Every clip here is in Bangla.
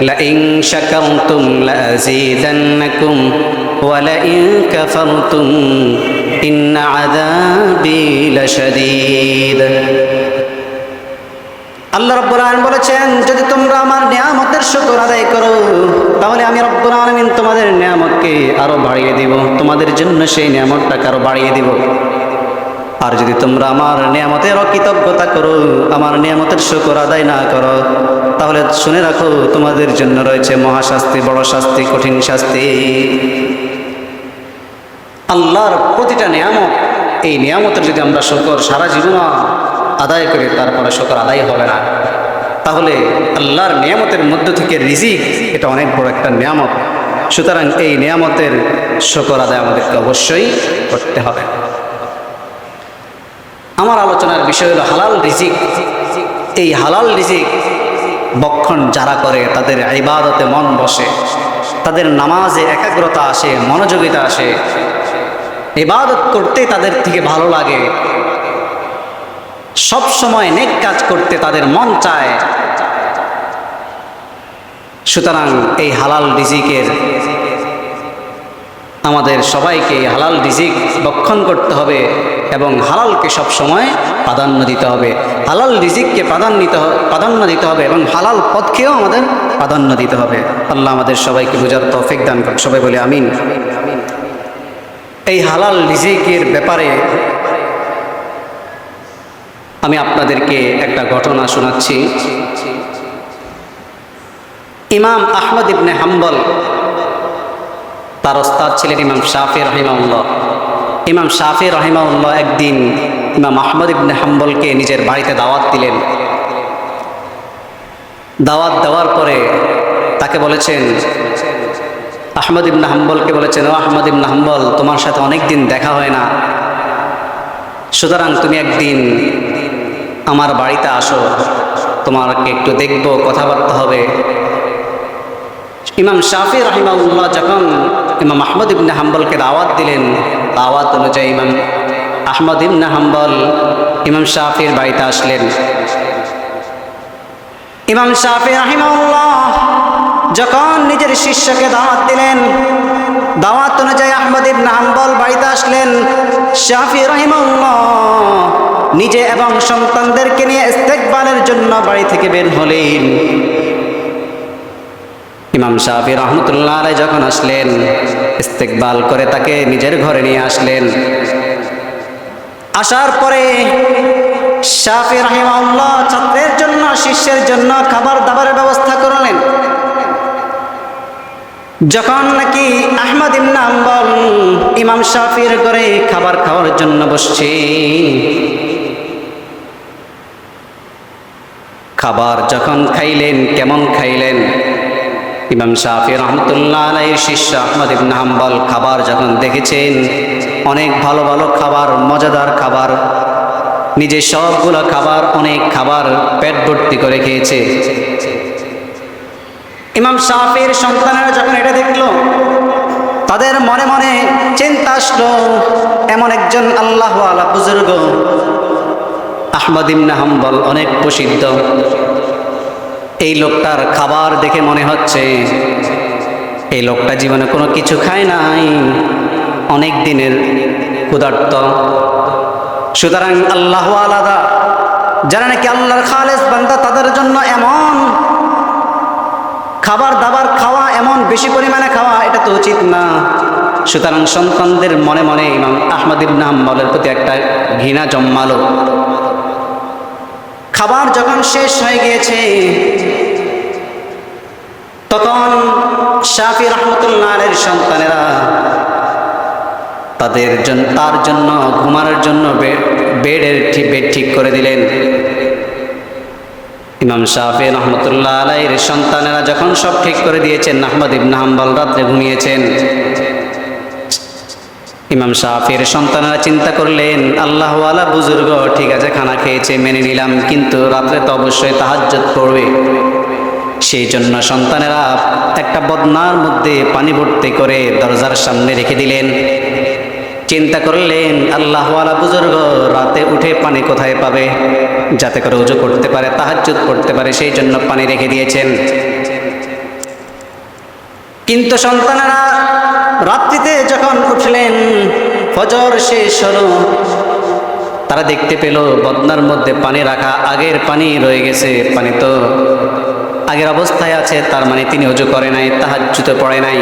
لئن شكرتم لأزيدنكم ولئن كفرتم إن عذابي لشديد আল্লাহ রব্বুল আলমিন বলেছেন যদি তোমরা আমার নিয়ামতের শুকর আদায় করো তাহলে আমি রব্বুল আলমিন তোমাদের নিয়ামতকে আরো বাড়িয়ে দিব তোমাদের জন্য সেই নিয়ামতটাকে আরো বাড়িয়ে দিব আর যদি তোমরা আমার নিয়ামতের অকৃতজ্ঞতা করো আমার নিয়ামতের শুকর আদায় না করো তাহলে শুনে রাখো, তোমাদের জন্য রয়েছে মহাশাস্তি, বড় শাস্তি, কঠিন শাস্তি। আল্লাহর প্রতিটা নিয়ামত, এই নিয়ামতের যদি আমরা শকর সারা জীবন আদায় করি, তারপরে শুকর আদায় হবে না। তাহলে আল্লাহর নিয়ামতের মধ্য থেকে রিজিক, এটা অনেক বড় একটা নিয়ামত। সুতরাং এই নিয়ামতের শকর আদায় আমাদেরকে অবশ্যই করতে হবে। আমার আলোচনার বিষয় হলো হালাল রিজিক। এই হালাল রিজিক বক্ষণ যারা করে, তাদের ইবাদতে মন বসে। তাদের নামাজে একাগ্রতা আসে, মনোযোগিতা আসে। ইবাদত করতে তাদের থেকে ভালো লাগে। সব সময় নেক কাজ করতে তাদের মন চায়। সুতরাং এই হালাল রিজিকের আমাদের সবাইকে হালাল রিজিক বক্ষণ করতে হবে। এবং হালালকে সব সময় প্রাধান্য দিতে হবে। হালাল রিজিককে প্রাধান্য দিতে প্রাধান্য দিতে হবে এবং হালাল পথকেও আমাদের প্রাধান্য দিতে হবে। আল্লাহ আমাদের সবাইকে বোঝার তৌফিক দান করুক। সবাই বলে আমিন। এই হালাল রিজিকের ব্যাপারে আমি আপনাদেরকে একটা ঘটনা শোনাচ্ছি। ইমাম আহমদ ইবনে হাম্বল, তার ওস্তাদ ছিলেন ইমাম শাফি রহিমাউল্লাহ ইমাম শাফি রহিমাউল্লাহ একদিন ইমাম আহমদ ইবনে হাম্বলকে নিজের বাড়িতে দাওয়াত দিলেন। দাওয়াত দেওয়ার পরে তাকে বলেছেন, আহমদ ইবনে হাম্বলকে বলেছেন, ও আহমদ ইবনে হাম্বল, তোমার সাথে অনেক দিন দেখা হয় না। সুতরাং তুমি একদিন আমার বাড়িতে আসো, তোমাকে একটু দেখব, কথাবার্তা হবে। ইমাম শাফি রাহিমাউল্লাহ যখন ইমাম আহমদ ইবনে হাম্বলকে দাওয়াত দিলেন। দাওয়াত অনুযায়ী ইমাম আহমদ ইবনে হাম্বল ইমাম শাফির বাড়িতে আসলেন। ইমাম শাফি রাহিমাউল্লাহ যখন নিজের শিষ্যকে দাওয়াত দিলেন, দাওয়াত অনুযায়ী আহমদ ইবনে হাম্বল বাড়িতে আসলেন। শাফি রাহিমাউল্লাহ নিজে এবং সন্তানদেরকে নিয়ে ইস্তেকবালের জন্য বাড়ি থেকে বের হলেন। ইমাম শাহি রহমতুল্লাহ আলাই যখন আসলেন, ইস্তেকবাল করে তাকে নিজের ঘরে নিয়ে আসলেন। আসার পরে শাফি রাহিমাউল্লাহ ছাত্রের জন্য, শিষ্যের জন্য খাবার দাবারের ব্যবস্থা করলেন। যখন নাকি আহমদ ইমনা আম্বল ইমাম শাফির ঘরে খাবার খাওয়ার জন্য বসছে খাবার যখন খাইলেন, কেমন খাইলেন? ইমাম শাফি রহমতুল্লাহ আলাইয়ের শিষ্য আহমদ ইবন হাম্বল খাবার যখন দেখেছেন, অনেক ভালো ভালো খাবার, মজাদার খাবার, নিজে সবগুলো খাবার, অনেক খাবার পেট ভর্তি করে খেয়েছে। ইমাম শাফির সন্তানেরা যখন এটা দেখল, তাদের মনে মনে চিন্তা আসলো, এমন একজন আল্লাহ আলা বুজুর্গ, আহমদ ইবনে হাম্বল অনেক প্রসিদ্ধ। এই লোকটার খাবার দেখে মনে হচ্ছে এই লোকটা জীবনে কোনো কিছু খায় নাই। অনেক দিনের ক্ষুধার্ত। সুতরাং আল্লাহ আলাদা। যারা নাকি আল্লাহর খালেস বান্দা, তাদের জন্য এমন খাবার দাবার খাওয়া, এমন বেশি পরিমাণে খাওয়া, এটা তো উচিত না। সুতরাং সন্তানদের মনে মনে ইমাম আহমদ ইবনে প্রতি একটা ঘৃণা জন্মালো। খাবার যখন শেষ হয়ে গিয়েছে, তখন শাফি রহমতুল্লাহের সন্তানেরা তাদের জন্য তার জন্য ঘুমানোর জন্য বেডের বেড ঠিক করে দিলেন। ইমাম শাফি রহমতুল্লাহ আলাইয়ের সন্তানেরা যখন সব ঠিক করে দিয়েছেন, আহমদ ইবন হাম্বল রাত্রে ঘুমিয়েছেন। ইমাম শাফির সন্তানেরা চিন্তা করলেন আল্লাহওয়ালা বুজুর্গ, ঠিক আছে, খানা খেয়েছে, মেনে নিলাম, কিন্তু রাত্রে তো অবশ্যই তাহাজ্জত পড়বে। সেই জন্য সন্তানেরা একটা বদনার মধ্যে পানি ভর্তি করে দরজার সামনে রেখে দিলেন। চিন্তা করলেন আল্লাহওয়ালা বুজুর্গ, রাতে উঠে পানি কোথায় পাবে? যাতে করে উজু করতে পারে, তাহাজ্জুদ করতে পারে, সেই জন্য পানি রেখে দিয়েছেন। কিন্তু সন্তানেরা রাত্রিতে যখন উঠলেন, ফজর শেষ হলো, তারা দেখতে পেল বদনার মধ্যে পানি রাখা আগের পানি রয়ে গেছে, পানি তো আগের অবস্থায় আছে, তার মানে তিনি অজু করে নাই তাহার জুতো পড়ে নাই।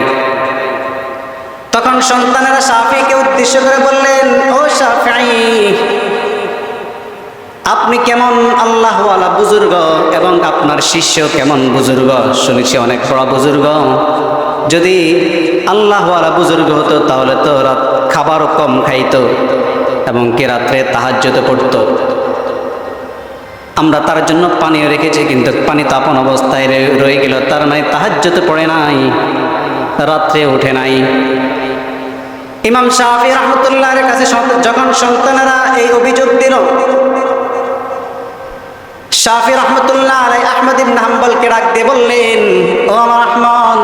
তখন সন্তানেরা সাফিকে উদ্দেশ্য করে বললেন, ও সাফি, আপনি কেমন আল্লাহ আল্লাহওয়ালা বুজুর্গ এবং আপনার শিষ্য কেমন বুজুর্গ? শুনেছি অনেক বড় বুজুর্গ। যদি আল্লাহওয়ালা বুজুর্গ হতো, তাহলে তো রাত খাবারও কম খাইতো এবং কে রাত্রে তাহাজ্যতে পড়তো। আমরা তার জন্য পানিও রেখেছি, কিন্তু পানি তো আপন অবস্থায় রয়ে গেল। তার মানে তাহাজ্যতে পড়ে নাই, রাত্রে ওঠে নাই। ইমাম শাহি রহমতুল্লাহের কাছে যখন সন্তানেরা এই অভিযোগ দিল, শাফি রহমতুল্লাহ আলাই আহমদ ইবনে হাম্বলকে ডাক দিয়ে বললেন, ও আমার আহমদ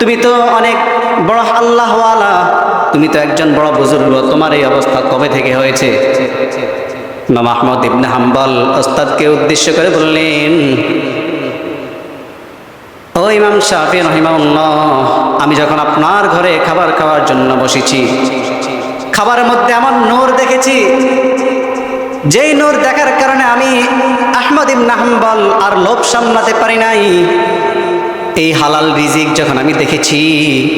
তুমি তো অনেক বড় আল্লাহওয়ালা। তুমি তো একজন বড় বুজুর্গ। তোমার এই অবস্থা কবে থেকে হয়েছে? ইমাম আহমদ ইবনে হাম্বল ওস্তাদকে উদ্দেশ্য করে বললেন, ও ইমাম শাফি রহিমাউল্লাহ আমি যখন আপনার ঘরে খাবার খাওয়ার জন্য বসেছি, খাবারের মধ্যে আমার নূর দেখেছি, যেই নূর দেখার কারণে আমি আহমদ ইবনে হাম্বল আর লোভ সামলাতে পারি নাই। এই হালাল রিজিক যখন আমি দেখেছি,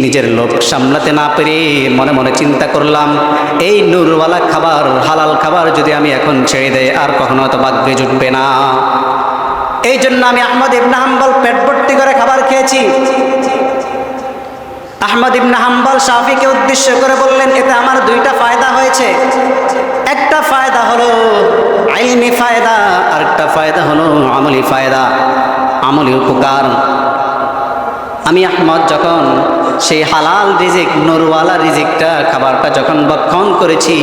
নিজের লোক সামলাতে না পেরে মনে মনে চিন্তা করলাম, এই নূরওয়ালা খাবার, হালাল খাবার যদি আমি এখন ছেড়ে দেয় আর কখনো হয়তো ভাগ্যে জুটবে না। এই জন্য আমি আহমদ ইবনে হাম্বল পেট ভর্তি করে খাবার খেয়েছি। আহমদ ইবনে হাম্বল শাফিকে উদ্দেশ্য করে বললেন, এতে আমার দুইটা ফায়দা হয়েছে। একটা ফায়দা হলো আইনি ফায়দা আর একটা ফায়দা হলো আমলি ফায়দা। আমলি উপকার আমি আহমদ যখন সেই হালাল রিজিক, নুরওয়ালা রিজিকটা, খাবারটা যখন বক্ষণ করেছি,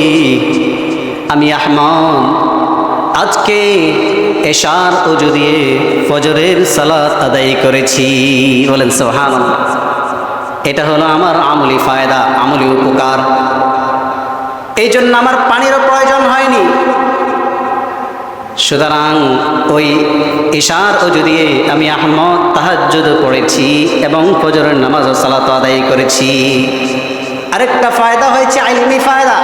আমি আহমদ, আজকে এশার অজু দিয়ে ফজরের সালাত আদায় করেছি। বলেন সোহান এটা হলো আমার আমলি ফায়দা, আমলি উপকার। এই জন্য আমার পানিরও প্রয়োজন হয়নি। সুতরাং ওই ইশার দিয়ে আমি আহমদ তাহাজ্জুদ পড়েছি এবং ফজরের নামাজ ও সালাত আদায় করেছি, আরেকটা ফায়দা হয়েছে, আইলমি ফায়দা।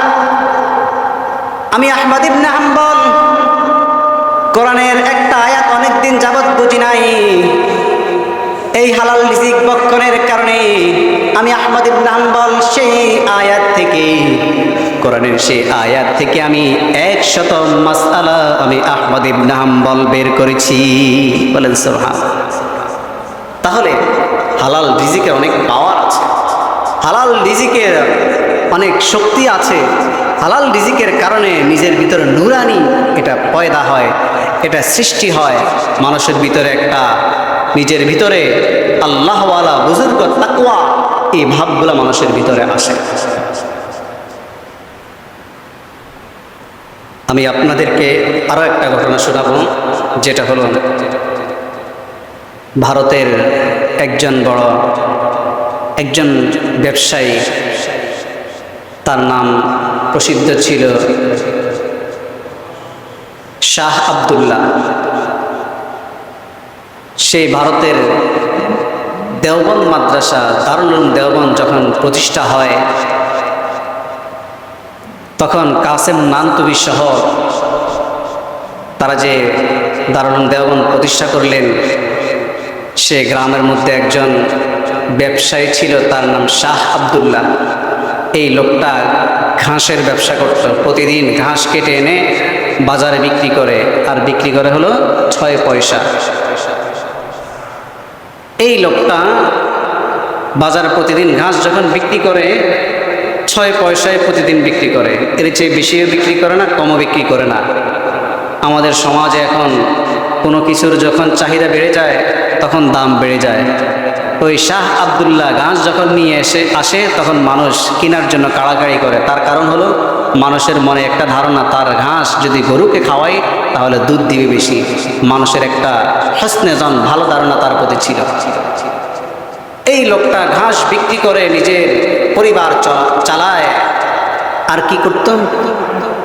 আমি আহমদ ইবনে হাম্বল, কোরআনের একটা আয়াত অনেক দিন যাবৎ বুঝি নাই। এই হালাল রিজিক বক্ষণের কারণে আমি আহমদ ইবনে হাম্বল, সেই আয়াত থেকে, কোরআনের সেই আয়াত থেকে আমি একশত মাসআলা আমি আহমদ ইবনে হাম্বল বের করেছি। বলেন সোহান তাহলে হালাল রিজিকের অনেক পাওয়ার আছে। হালাল রিজিকের অনেক শক্তি আছে। হালাল রিজিকের কারণে নিজের ভিতরে নুরানি এটা পয়দা হয়, এটা সৃষ্টি হয়। মানুষের ভিতরে একটা, নিজের ভিতরে আল্লাহওয়ালা বুজুর্গ তাকুয়া এই ভাবগুলো মানুষের ভিতরে আসে। আমি আপনাদেরকে আরও একটা ঘটনা শোনাবো, যেটা হলো ভারতের একজন বড়, একজন ব্যবসায়ী, তার নাম প্রসিদ্ধ ছিল শাহ আবদুল্লাহ। সেই ভারতের দেওবন্দ মাদ্রাসা দারুল উলুম দেওবন্দ যখন প্রতিষ্ঠা হয়, তখন কাসেম নানতুবি সহ তারা যে দারুল উলুম দেওবন্দ প্রতিষ্ঠা করলেন, সে গ্রামের মধ্যে একজন ব্যবসায়ী ছিল, তার নাম শাহ আবদুল্লাহ। এই লোকটা ঘাসের ব্যবসা করত। প্রতিদিন ঘাস কেটে এনে বাজারে বিক্রি করে, আর বিক্রি করে হলো ছয় পয়সা। এই লোকটা বাজারে প্রতিদিন ঘাস যখন বিক্রি করে, ছয় পয়সায় প্রতিদিন বিক্রি করে। এর চেয়ে বেশিও বিক্রি করে না, কমও বিক্রি করে না। আমাদের সমাজে এখন কোনো কিছুর যখন চাহিদা বেড়ে যায়, তখন দাম বেড়ে যায়। ওই শাহ আবদুল্লাহ ঘাস যখন নিয়ে এসে আসে, তখন মানুষ কেনার জন্য কাড়াকাড়ি করে। তার কারণ হলো, মানুষের মনে একটা ধারণা, তার ঘাস যদি গরুকে খাওয়াই তাহলে দুধ দিবে বেশি। মানুষের একটা হসনে জন ভালো ধারণা তার প্রতি ছিল। এই লোকটা ঘাস বিক্রি করে নিজের পরিবার চালায়। আর কি করত?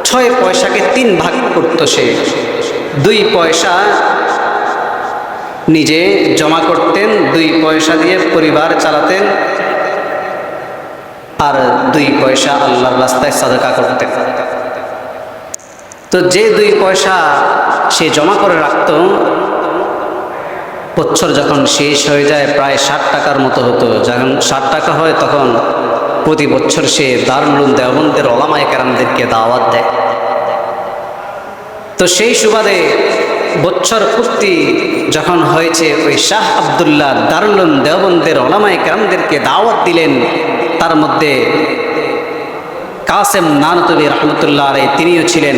ছয় পয়সাকে তিন ভাগ করত সে। দুই পয়সা নিজে জমা করতেন, দুই পয়সা দিয়ে পরিবার চালাতেন, আর দুই পয়সা আল্লাহর রাস্তায় সাদাকা করতেন। তো যে দুই পয়সা সে জমা করে রাখত বছর যখন শেষ হয়ে যায়, প্রায় ষাট টাকার মতো হতো। যখন ষাট টাকা হয়, তখন প্রতি বছর সে দারুল দেওবন্দের ওলামায় কেরামদেরকে দাওয়াত দেয়। তো সেই সুবাদে বছর পূর্তি যখন হয়েছে, ওই শাহ আবদুল্লাহ দারুল দেওবন্দের ওলামায় কেরামদেরকে দাওয়াত দিলেন। তার মধ্যে কাসেম নানতবী রহমতুল্লাহ আলাই তিনিও ছিলেন।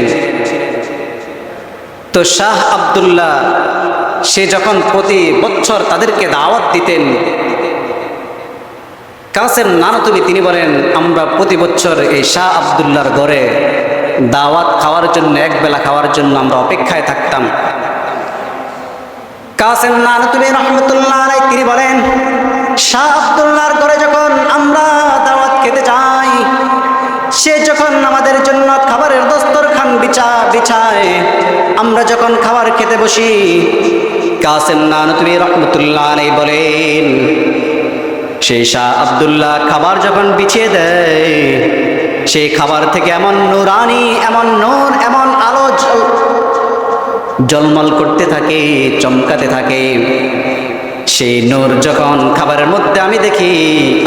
তো শাহ আবদুল্লাহ, সে যখন প্রতি বছর তাদেরকে দাওয়াত দিতেন, কাসেম নানতবি তিনি বলেন, আমরা প্রতি বছর এই শাহ আবদুল্লাহর ঘরে দাওয়াত খাওয়ার জন্য, এক বেলা খাওয়ার জন্য আমরা অপেক্ষায় থাকতাম। কাসেম নানতবি রহমতুল্লাহ আলাই তিনি বলেন, শাহ আবদুল্লার ঘরে যখন আমরা দাওয়াত খেতে যাই সে যখন আমাদের জন্য খাবারের দস্তরখান বিছা, বিছায়, আমরা যখন খাবার খেতে বসি, কাসেম নান তুমি রহমতুল্লাহ আলাই বলেন সেই শাহ আবদুল্লাহ খাবার যখন বিছিয়ে দেয় সেই খাবার থেকে এমন নুরানি, এমন নূর এমন আলো জল- জলমল করতে থাকে, চমকাতে থাকে। সেই নূর যখন খাবারের মধ্যে আমি দেখি,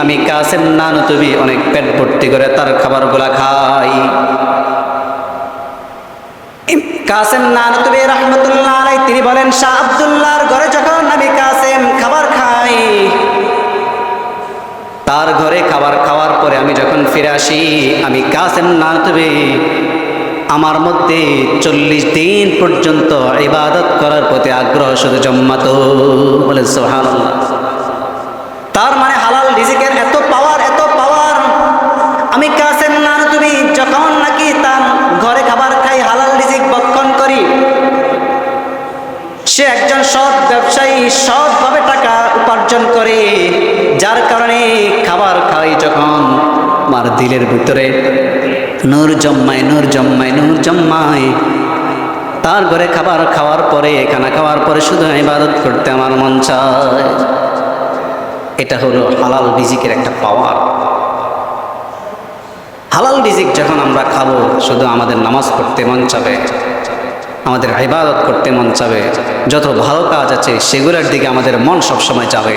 আমি কাসেম নানু তুমি অনেক পেট ভর্তি করে তার খাবারগুলা খাই। কাসেম নানতুবি রহমতুল্লাহ আলাই তিনি বলেন, শাহ আবদুল্লাহর ঘরে যখন আমি কাসেম খাবার খাই, তার ঘরে খাবার খাওয়ার পরে আমি যখন ফিরে আসি, আমি কাসেম না তবে আমার মধ্যে চল্লিশ দিন পর্যন্ত ইবাদত করার প্রতি আগ্রহ শুধু জন্মাত। বলে সোহান তার মানে হালাল রিজিকের এত পাওয়ার এত পাওয়ার আমি কাসেম না তুমি যখন নাকি তার ঘরে খাবার খাই, হালাল রিজিক বক্ষণ করি, সে একজন সৎ ব্যবসায়ী, সৎভাবে টাকা উপার্জন করে, যার কারণে খাবার খাই যখন আমার দিলের ভিতরে। নূর জম্মায় নূর জম্মায় নূর জম্মায়। তার ঘরে খাবার খাওয়ার পরে, খানা খাওয়ার পরে শুধু ইবাদত করতে আমার মন চায়। এটা হলো হালাল রিজিকের একটা পাওয়ার। হালাল রিজিক যখন আমরা খাব, শুধু আমাদের নামাজ পড়তে মন চাবে, আমাদের ইবাদত করতে মন চাবে, যত ভালো কাজ আছে, সেগুলোর দিকে আমাদের মন সবসময় যাবে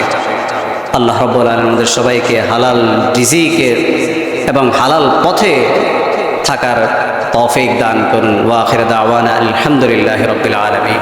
আল্লাহ রব্বুল আলম আমাদের সবাইকে হালাল রিজিকের এবং হালাল পথে থাকার তৌফিক দান করুন। ওয়াখির দাওয়ানা আলহামদুলিল্লাহ রবিল আলমী